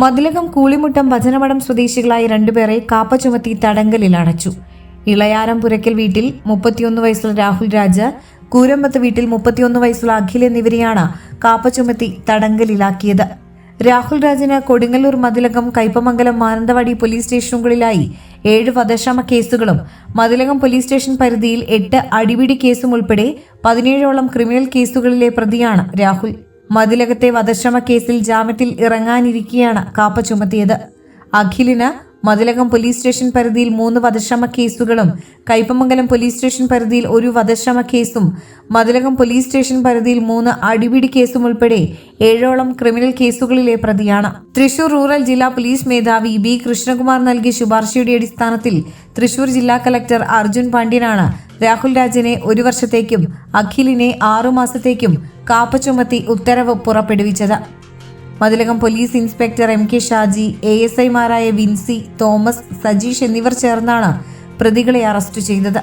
മതിലകം കൂളിമുട്ടം ഭജനമഠം സ്വദേശികളായ രണ്ടുപേരെ കാപ്പ ചുമത്തി തടങ്കലിൽ അടച്ചു. ഇളയാരം പുരക്കൽ വീട്ടിൽ മുപ്പത്തിയൊന്ന് വയസ്സുള്ള രാഹുൽ രാജ കൂരമ്പത്ത് വീട്ടിൽ മുപ്പത്തിയൊന്ന് വയസ്സുള്ള അഖിൽ എന്നിവരെയാണ് കാപ്പ ചുമത്തി തടങ്കലിലാക്കിയത്. രാഹുൽ രാജിന് കൊടുങ്ങല്ലൂർ മതിലകം കൈപ്പമംഗലം മാനന്തവാടി പോലീസ് സ്റ്റേഷനുകളിലായി ഏഴ് വധശ്രമ കേസുകളും മതിലകം പോലീസ് സ്റ്റേഷൻ പരിധിയിൽ എട്ട് അടിപിടി കേസും ഉൾപ്പെടെ പതിനേഴോളം ക്രിമിനൽ കേസുകളിലെ പ്രതിയാണ് രാഹുൽ. മതിലകത്തെ വധശ്രമ കേസിൽ ജാമ്യത്തിൽ ഇറങ്ങാനിരിക്കെയാണ് കാപ്പ ചുമത്തിയത്. അഖിലിന് മതിലകം പോലീസ് സ്റ്റേഷൻ പരിധിയിൽ മൂന്ന് വധശ്രമ കേസുകളും കൈപ്പമംഗലം പോലീസ് സ്റ്റേഷൻ പരിധിയിൽ ഒരു വധശ്രമ കേസും മതിലകം പോലീസ് സ്റ്റേഷൻ പരിധിയിൽ മൂന്ന് അടിപിടി കേസും ഉൾപ്പെടെ ഏഴോളം ക്രിമിനൽ കേസുകളിലെ പ്രതിയാണ്. തൃശൂർ റൂറൽ ജില്ലാ പോലീസ് മേധാവി ബി കൃഷ്ണകുമാർ നൽകിയ ശുപാർശയുടെ അടിസ്ഥാനത്തിൽ തൃശൂർ ജില്ലാ കലക്ടർ അർജുൻ പാണ്ഡ്യനാണ് രാഹുൽ രാജിനെ ഒരു വർഷത്തേക്കും അഖിലിനെ ആറുമാസത്തേക്കും കാപ്പ ചുമത്തി ഉത്തരവ് പുറപ്പെടുവിച്ചത്. Mathilakam police inspector M K Shaji A S ഐമാരായ വിൻസി തോമസ് സജീഷ് എന്നിവർ ചേർന്നാണ് പ്രതികളെ അറസ്റ്റ് ചെയ്തത്.